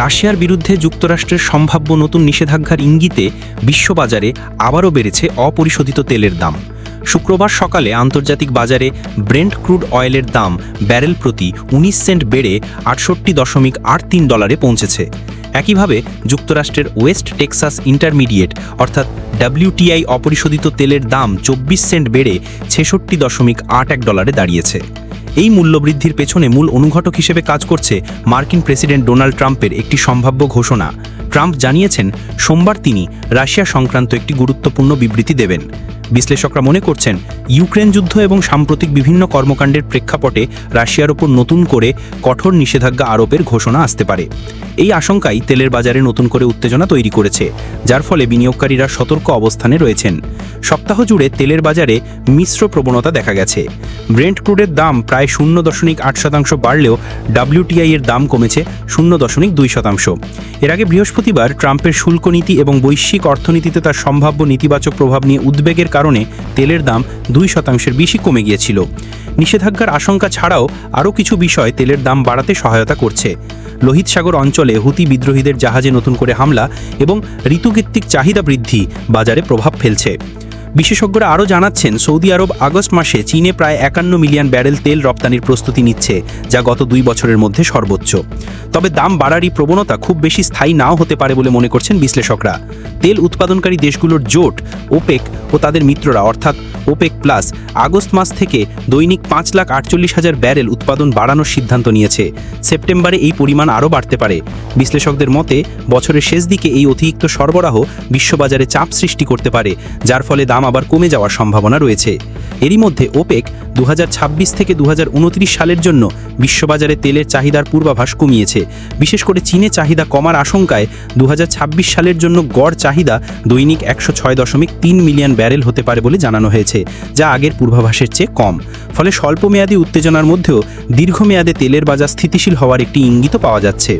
রাশিয়ার বিরুদ্ধে যুক্তরাষ্ট্রের সম্ভাব্য নতুন নিষেধাজ্ঞার ইঙ্গিতে বিশ্ববাজারে আবারও বেড়েছে অপরিশোধিত তেলের দাম। শুক্রবার সকালে আন্তর্জাতিক বাজারে ব্রেন্ট ক্রুড অয়েলের দাম ব্যারেল প্রতি উনিশ সেন্ট বেড়ে আটষট্টি দশমিক আট তিন ডলারে পৌঁছেছে। একইভাবে যুক্তরাষ্ট্রের ওয়েস্ট টেক্সাস ইন্টারমিডিয়েট অর্থাৎ ডাব্লিউটিআই অপরিশোধিত তেলের দাম চব্বিশ সেন্ট বেড়ে ছেষট্টি দশমিক আট এক ডলারে দাঁড়িয়েছে। এই মূল্যবৃদ্ধির পেছনে মূল অনুঘটক হিসেবে কাজ করছে মার্কিন প্রেসিডেন্ট ডোনাল্ড ট্রাম্পের একটি সম্ভাব্য ঘোষণা। ট্রাম্প জানিয়েছেন, সোমবার তিনি রাশিয়া সংক্রান্ত একটি গুরুত্বপূর্ণ বিবৃতি দেবেন। বিশ্লেষকরা মনে করছেন, ইউক্রেন যুদ্ধ এবং সাম্প্রতিক বিভিন্ন কর্মকাণ্ডের প্রেক্ষাপটে রাশিয়ার ওপর নতুন করে কঠোর নিষেধাজ্ঞা আরোপের ঘোষণা আসতে পারে। এই আশঙ্কাই তেলের বাজারে নতুন করে উত্তেজনা তৈরি করেছে, যার ফলে বিনিয়োগকারীরা সতর্ক অবস্থানে রয়েছেন। সপ্তাহ জুড়ে তেলের বাজারে মিশ্র প্রবণতা দেখা গেছে। ব্রেন্ট ক্রুডের দাম প্রায় শূন্য দশমিক আট শতাংশ বাড়লেও ডাব্লিউটিআই এর দাম কমেছে শূন্য দশমিক দুই শতাংশ। এর আগে বৃহস্পতিবার ট্রাম্পের শুল্ক নীতি এবং বৈশ্বিক অর্থনীতিতে তার সম্ভাব্য নেতিবাচক প্রভাব নিয়ে উদ্বেগের কারণে তেলের দাম দুই শতাংশের বেশি কমে গিয়েছিল। নিষেধাজ্ঞার আশঙ্কা ছাড়াও আরও কিছু বিষয় তেলের দাম বাড়াতে সহায়তা করছে। লোহিত সাগর অঞ্চলে হুতি বিদ্রোহীদের জাহাজে নতুন করে হামলা এবং ঋতুভিত্তিক চাহিদা বৃদ্ধি বাজারে প্রভাব ফেলছে। বিশেষজ্ঞরা আরও জানাচ্ছেন, সৌদি আরব আগস্ট মাসে চীনে প্রায় একান্ন মিলিয়ন ব্যারেল তেল রপ্তানির প্রস্তুতি নিচ্ছে, যা গত দুই বছরের মধ্যে সর্বোচ্চ। তবে দাম বাড়ারই প্রবণতা খুব বেশি স্থায়ী নাও হতে পারে বলে মনে করছেন বিশ্লেষকরা। তেল উৎপাদনকারী দেশগুলোর জোট, ওপেক ও তাদের মিত্ররা, অর্থাৎ ওপেক প্লাস, আগস্ট মাস থেকে দৈনিক পাঁচ লাখ আটচল্লিশ হাজার ব্যারেল উৎপাদন বাড়ানোর সিদ্ধান্ত নিয়েছে। সেপ্টেম্বরে এই পরিমাণ আরও বাড়তে পারে। বিশ্লেষকদের মতে, বছরের শেষ দিকে এই অতিরিক্ত সরবরাহ বিশ্ববাজারে চাপ সৃষ্টি করতে পারে, যার ফলে দাম আবার কমে যাওয়ার সম্ভাবনা রয়েছে। এরই মধ্যে ওপেক দুহাজার ছাব্বিশ থেকে দুহাজার উনত্রিশ সালের জন্য বিশ্ববাজারে তেলের চাহিদার পূর্বাভাস কমিয়েছে। বিশেষ করে চীনে চাহিদা কমার আশঙ্কায় দুহাজার ছাব্বিশ সালের জন্য গড় চাহিদা দৈনিক একশো ছয় দশমিক তিন মিলিয়ন ব্যারেল হতে পারে বলে জানানো হয়েছে, যা আগের পূর্বাভাসের চেয়ে কম। ফলে স্বল্পমেয়াদী উত্তেজনার মধ্যেও দীর্ঘমেয়াদে তেলের বাজার স্থিতিশীল হওয়ার একটি ইঙ্গিতও পাওয়া যাচ্ছে।